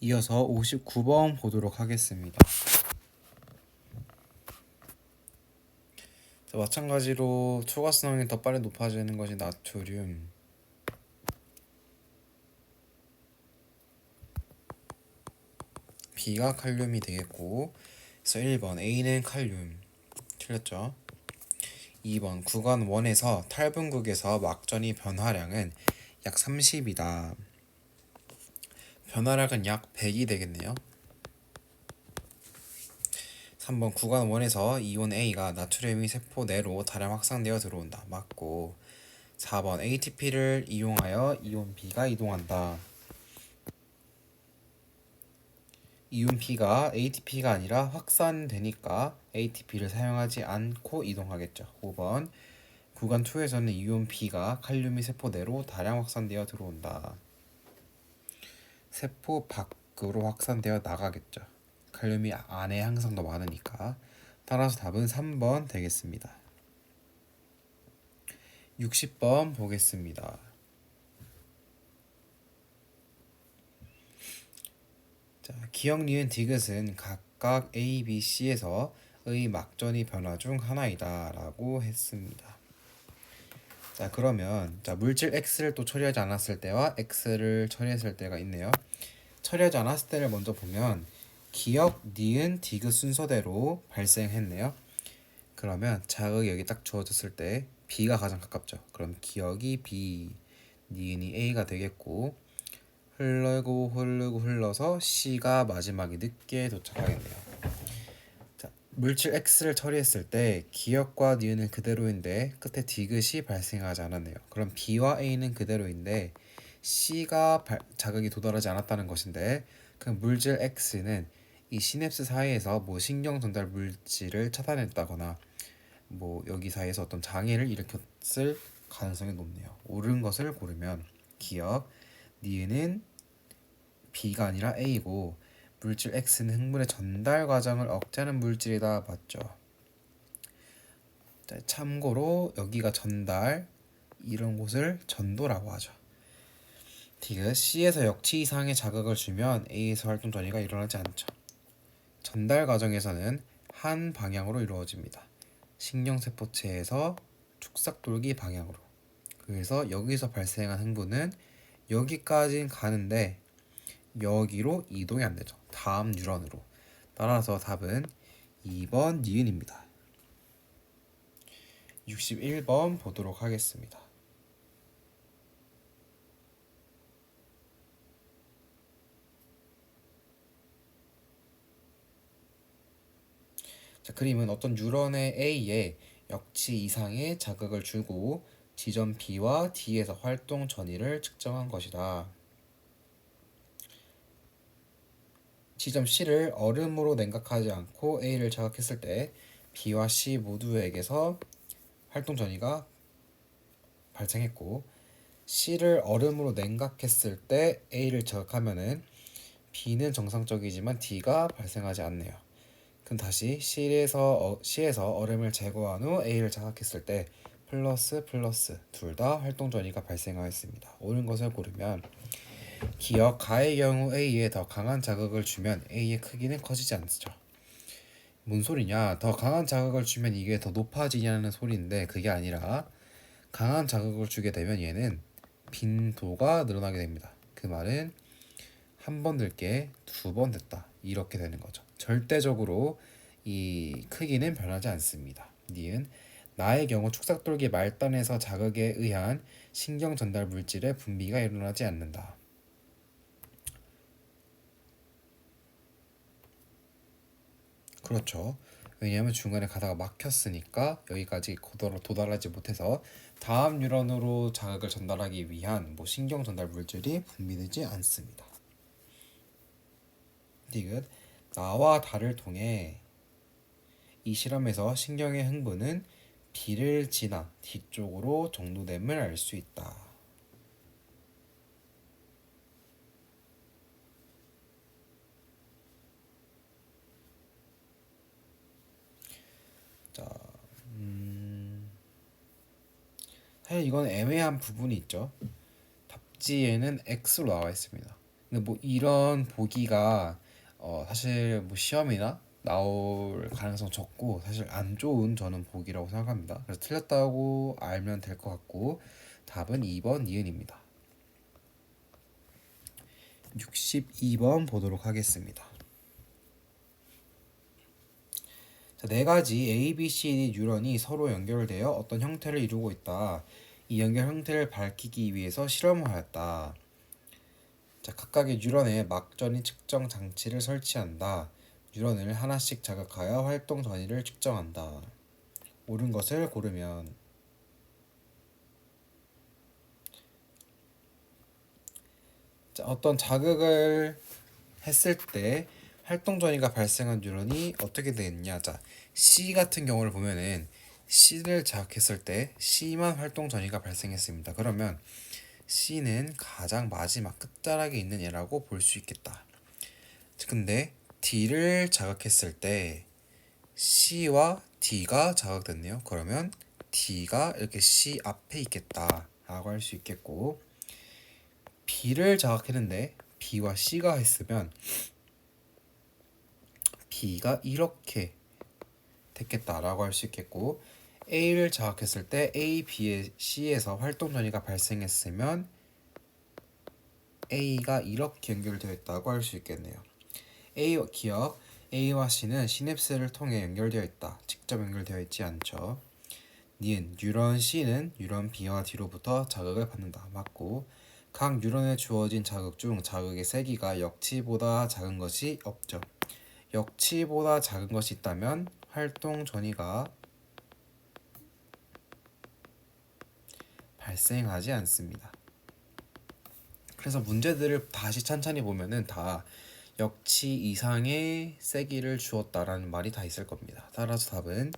이어서 59번 보도록 하겠습니다. 자, 마찬가지로 초가스능이 더 빨리 높아지는 것이 나트륨. B가 칼륨이 되겠고, 그래서 1번 A는 칼륨. 틀렸죠? 2번 구간 1에서 탈분극에서 막전이 변화량은 약 30이다. 변화량은 약 100이 되겠네요. 3번 구간 1에서 이온 A가 나트륨이 세포 내로 다량 확산되어 들어온다. 맞고 4번 ATP를 이용하여 이온 B가 이동한다. 이온 B가 ATP가 아니라 확산되니까 ATP를 사용하지 않고 이동하겠죠. 5번 구간 2에서는 이온 B가 칼륨이 세포 내로 다량 확산되어 들어온다. 세포 밖으로 확산되어 나가겠죠. 칼륨이 안에 항상 더 많으니까. 따라서 답은 3번 되겠습니다. 60번 보겠습니다. 자, 기억, 니은, 디귿은 각각 A, B, C에서 의 막전이 변화 중 하나이다 라고 했습니다. 자 그러면 자 물질 X를 또 처리하지 않았을 때와 X를 처리했을 때가 있네요. 처리하지 않았을 때를 먼저 보면 기억, 니은, 디귿 순서대로 발생했네요. 그러면 자극이 여기 딱 주어졌을 때 B가 가장 가깝죠. 그럼 기억이 B, 니은이 A가 되겠고 흐르고 흐르고 흘러서 C가 마지막에 늦게 도착하겠네요. 자, 물질 X를 처리했을 때 기억과 니은은 그대로인데 끝에 디귿이 발생하지 않았네요. 그럼 B와 A는 그대로인데 C가 발, 자극이 도달하지 않았다는 것인데 그 물질 X는 이 시냅스 사이에서 뭐 신경 전달 물질을 차단했다거나 뭐 여기 사이에서 어떤 장애를 일으켰을 가능성이 높네요. 옳은 것을 고르면 기억 니은은 B가 아니라 A고 물질 X는 흥분의 전달 과정을 억제하는 물질이다 맞죠? 자, 참고로 여기가 전달 이런 곳을 전도라고 하죠. 디귿 C에서 역치 이상의 자극을 주면 A에서 활동 전이가 일어나지 않죠. 전달 과정에서는 한 방향으로 이루어집니다. 신경세포체에서 축삭돌기 방향으로. 그래서 여기서 발생한 흥분은 여기까지 가는데 여기로 이동이 안 되죠. 다음 뉴런으로. 따라서 답은 2번 니은입니다. 61번 보도록 하겠습니다. 자, 그림은 어떤 뉴런의 A에 역치 이상의 자극을 주고 지점 B와 D에서 활동 전이를 측정한 것이다. 지점 C를 얼음으로 냉각하지 않고 A를 자극했을 때 B와 C 모두에게서 활동 전이가 발생했고 C를 얼음으로 냉각했을 때 A를 자극하면은 B는 정상적이지만 D가 발생하지 않네요. 그럼 다시 C에서 어, C에서 얼음을 제거한 후 A를 자극했을 때 플러스 플러스 둘 다 활동 전이가 발생하였습니다. 옳은 것을 고르면 기억 가의 경우 A에 더 강한 자극을 주면 A의 크기는 커지지 않죠. 뭔 소리냐? 더 강한 자극을 주면 이게 더 높아지냐는 소리인데 그게 아니라 강한 자극을 주게 되면 얘는 빈도가 늘어나게 됩니다. 그 말은 한 번 들게 두 번 됐다. 이렇게 되는 거죠. 절대적으로 이 크기는 변하지 않습니다. 니은 나의 경우 축삭돌기 말단에서 자극에 의한 신경 전달 물질의 분비가 일어나지 않는다. 그렇죠. 왜냐하면 중간에 가다가 막혔으니까 여기까지 도달하지 못해서 다음 뉴런으로 자극을 전달하기 위한 뭐 신경 전달 물질이 분비되지 않습니다. 디귿 나와 달을 통해 이 실험에서 신경의 흥분은 B를 지나 뒤쪽으로 정도됨을 알 수 있다. 자, 음, 사실 이건 애매한 부분이 있죠. 답지에는 X로 나와 있습니다. 근데 뭐 이런 보기가 어 사실 뭐 시험이나 나올 가능성 적고 사실 안 좋은 저는 보기라고 생각합니다. 그래서 틀렸다고 알면 될 것 같고 답은 2번 니은입니다. 62번 보도록 하겠습니다. 자, 네 가지 A, B, C, D 뉴런이 서로 연결되어 어떤 형태를 이루고 있다. 이 연결 형태를 밝히기 위해서 실험을 하였다. 자, 각각의 뉴런에 막전이 측정 장치를 설치한다. 뉴런을 하나씩 자극하여 활동 전이를 측정한다. 옳은 것을 고르면 자, 어떤 자극을 했을 때 활동 전이가 발생한 뉴런이 어떻게 되겠냐? 자, C 같은 경우를 보면은 C를 자극했을 때 C만 활동 전이가 발생했습니다. 그러면 C는 가장 마지막 끝자락에 있는 얘라고 볼 수 있겠다. 근데 D를 자극했을 때 C와 D가 자극됐네요. 그러면 D가 이렇게 C 앞에 있겠다라고 할 수 있겠고 B를 자극했는데 B와 C가 했으면 B가 이렇게 됐겠다라고 할 수 있겠고 A를 자극했을 때 A, B의 C에서 활동 전이가 발생했으면 A가 이렇게 연결되어 있다고 할 수 있겠네요. A 기억 A와 C는 시냅스를 통해 연결되어 있다. 직접 연결되어 있지 않죠. 니은 뉴런 C는 뉴런 B와 D로부터 자극을 받는다. 맞고 각 뉴런에 주어진 자극 중 자극의 세기가 역치보다 작은 것이 없죠. 역치보다 작은 것이 있다면 활동 전이가 발생하지 않습니다. 그래서 문제들을 다시 찬찬히 보면은 다 역치 이상의 세기를 주었다라는 말이 다 있을 겁니다. 따라서 답은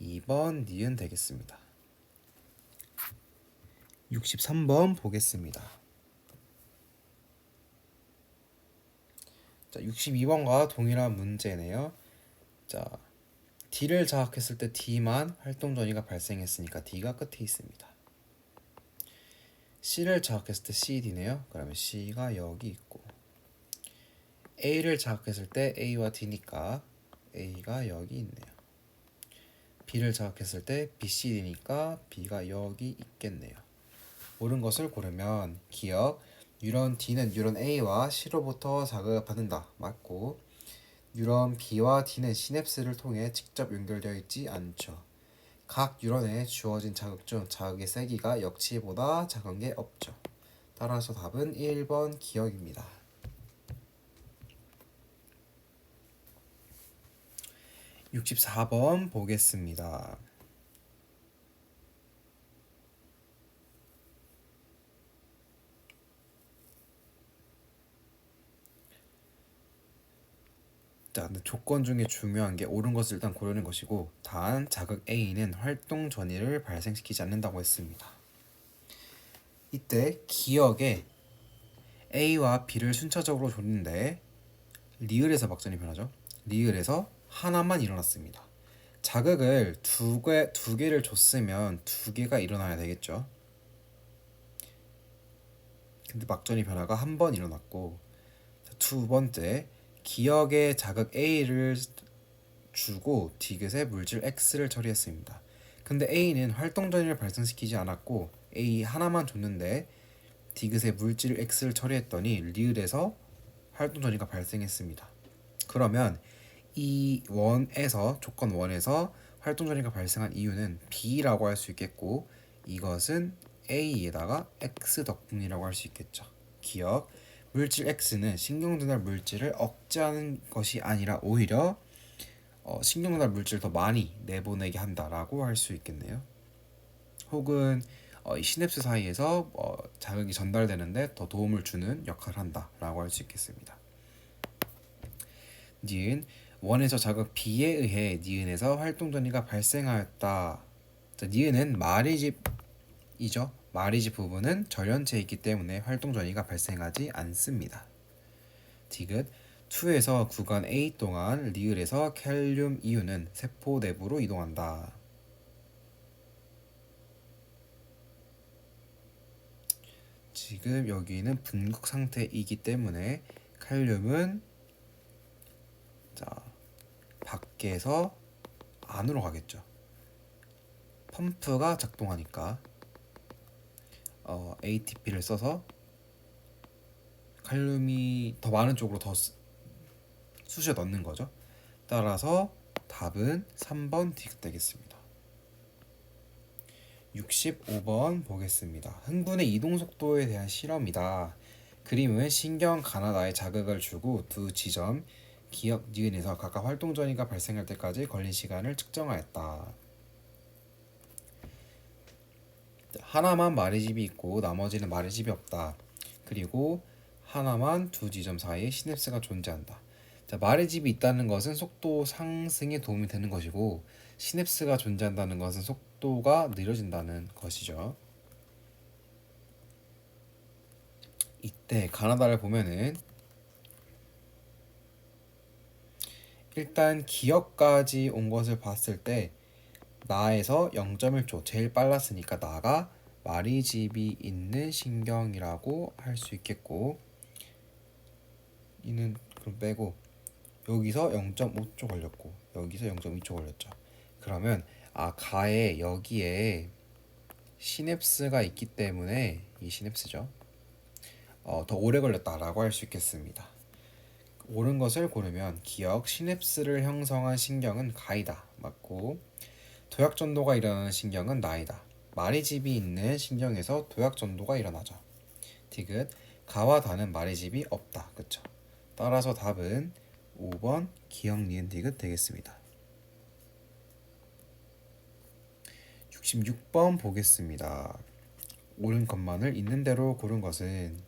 2번 니은 되겠습니다. 63번 보겠습니다. 자, 62번과 동일한 문제네요. 자, D를 자극했을 때 D만 활동 전이가 발생했으니까 D가 끝에 있습니다. C를 자극했을 때 CD네요. 그러면 C가 여기 있고 A를 자극했을 때 A와 D니까 A가 여기 있네요. B를 자극했을 때 BCD니까 B가 여기 있겠네요. 옳은 것을 고르면 기억 뉴런 D는 뉴런 A와 C로부터 자극을 받는다. 맞고 뉴런 B와 D는 시냅스를 통해 직접 연결되어 있지 않죠. 각 뉴런에 주어진 자극 중 자극의 세기가 역치보다 작은 게 없죠. 따라서 답은 1번 기억입니다. 64번 보겠습니다. 자, 조건 중에 중요한 게 옳은 것을 일단 고르는 것이고 단 자극 A는 활동 전이를 발생시키지 않는다고 했습니다. 이때 기억에 A와 B를 순차적으로 줬는데 리을에서 막전이 변하죠. 리을에서 하나만 일어났습니다. 자극을 두 개, 두 개를 줬으면 두 개가 일어나야 되겠죠. 근데 막전이 변화가 한 번 일어났고 두 번째 기억의 자극 A를 주고 디귿에 물질 X를 처리했습니다. 근데 A는 활동 전이를 발생시키지 않았고 A 하나만 줬는데 디귿에 물질 X를 처리했더니 리을에서 활동 전이가 발생했습니다. 그러면 이 원에서 조건 원에서 활동 전이가 발생한 이유는 B라고 할 수 있겠고 이것은 A에다가 X 덕분이라고 할 수 있겠죠. 기억 물질 X는 신경전달 물질을 억제하는 것이 아니라 오히려 어, 신경전달 물질을 더 많이 내보내게 한다라고 할 수 있겠네요. 혹은 어, 이 시냅스 사이에서 어, 자극이 전달되는데 더 도움을 주는 역할을 한다라고 할 수 있겠습니다. 니은 원에서 자극 B에 의해 니은에서 활동 전이가 발생하였다. 자, 니은은 말이 집이죠. 마리지 부분은 절연체에 있기 때문에 활동 전이가 발생하지 않습니다. 디귿 2에서 구간 A 동안 리을에서 캘륨 이유는 세포 내부로 이동한다. 지금 여기는 분극 상태이기 때문에 칼륨은 자 밖에서 안으로 가겠죠. 펌프가 작동하니까 어, ATP를 써서 칼륨이 더 많은 쪽으로 더 수- 쑤셔 넣는 거죠. 따라서 답은 3번 디귿 되겠습니다. 65번 보겠습니다. 흥분의 이동 속도에 대한 실험이다. 그림은 신경 가나다에 자극을 주고 두 지점 기억 니은에서 각각 활동 전이가 발생할 때까지 걸린 시간을 측정하였다. 하나만 마리집이 있고 나머지는 마리집이 없다. 그리고 하나만 두 지점 사이에 시냅스가 존재한다. 자, 마리집이 있다는 것은 속도 상승에 도움이 되는 것이고 시냅스가 존재한다는 것은 속도가 느려진다는 것이죠. 이때 가나다를 보면은 일단 기억까지 온 것을 봤을 때 나에서 0.1초 제일 빨랐으니까 나가 마리집이 있는 신경이라고 할 수 있겠고 이는 그럼 빼고 여기서 0.5초 걸렸고 여기서 0.2초 걸렸죠. 그러면 아 가에 여기에 시냅스가 있기 때문에 이 시냅스죠. 어, 더 오래 걸렸다라고 할 수 있겠습니다. 옳은 것을 고르면 기억 시냅스를 형성한 신경은 가이다 맞고 도약 전도가 일어나는 신경은 나이다. 마리집이 있는 신경에서 도약 전도가 일어나죠. 디귿 가와 다는 마리집이 없다. 그쵸? 따라서 답은 5번 기억 니은 디귿 되겠습니다. 66번 보겠습니다. 옳은 것만을 있는 대로 고른 것은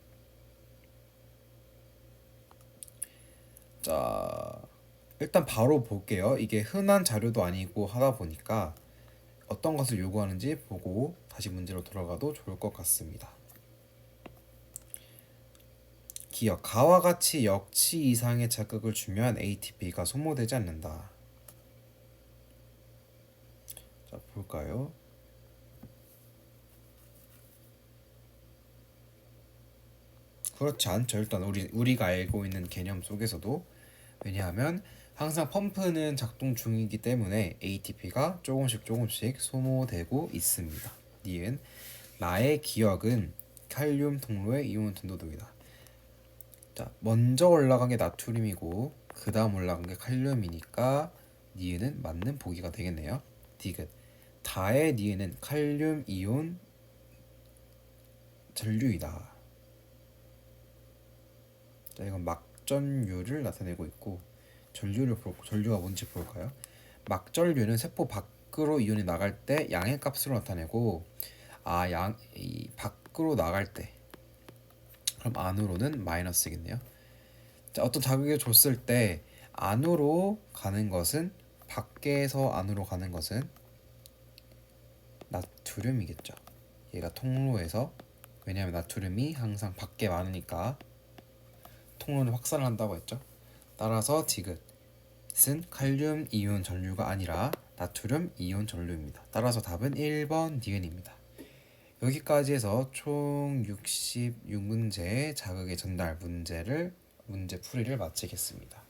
자 일단 바로 볼게요. 이게 흔한 자료도 아니고 하다 보니까 어떤 것을 요구하는지 보고 다시 문제로 돌아가도 좋을 것 같습니다. 기억 가와 같이 역치 이상의 자극을 주면 ATP가 소모되지 않는다. 자 볼까요? 그렇지 않죠. 일단 우리 우리가 알고 있는 개념 속에서도 왜냐하면 항상 펌프는 작동 중이기 때문에 ATP가 조금씩 조금씩 소모되고 있습니다. 니은 나의 기억은 칼륨 통로의 이온 전도도이다. 자, 먼저 올라간 게 나트륨이고 그 다음 올라간 게 칼륨이니까 니은은 맞는 보기가 되겠네요. 디귿 다의 니은은 칼륨 이온 전류이다. 자, 이건 막 전류를 나타내고 있고 전류를 볼 전류가 뭔지 볼까요? 막전류는 세포 밖으로 이온이 나갈 때 양의 값으로 나타내고 아양 이 밖으로 나갈 때 그럼 안으로는 마이너스겠네요. 자, 어떤 자극을 줬을 때 안으로 가는 것은 밖에서 안으로 가는 것은 나트륨이겠죠. 얘가 통로에서 왜냐하면 나트륨이 항상 밖에 많으니까 통로는 확산을 한다고 했죠. 따라서 디귿은 칼륨 이온 전류가 아니라 나트륨 이온 전류입니다. 따라서 답은 1번 니은입니다. 여기까지 해서 총 66문제의 자극의 전달 문제를 문제 풀이를 마치겠습니다.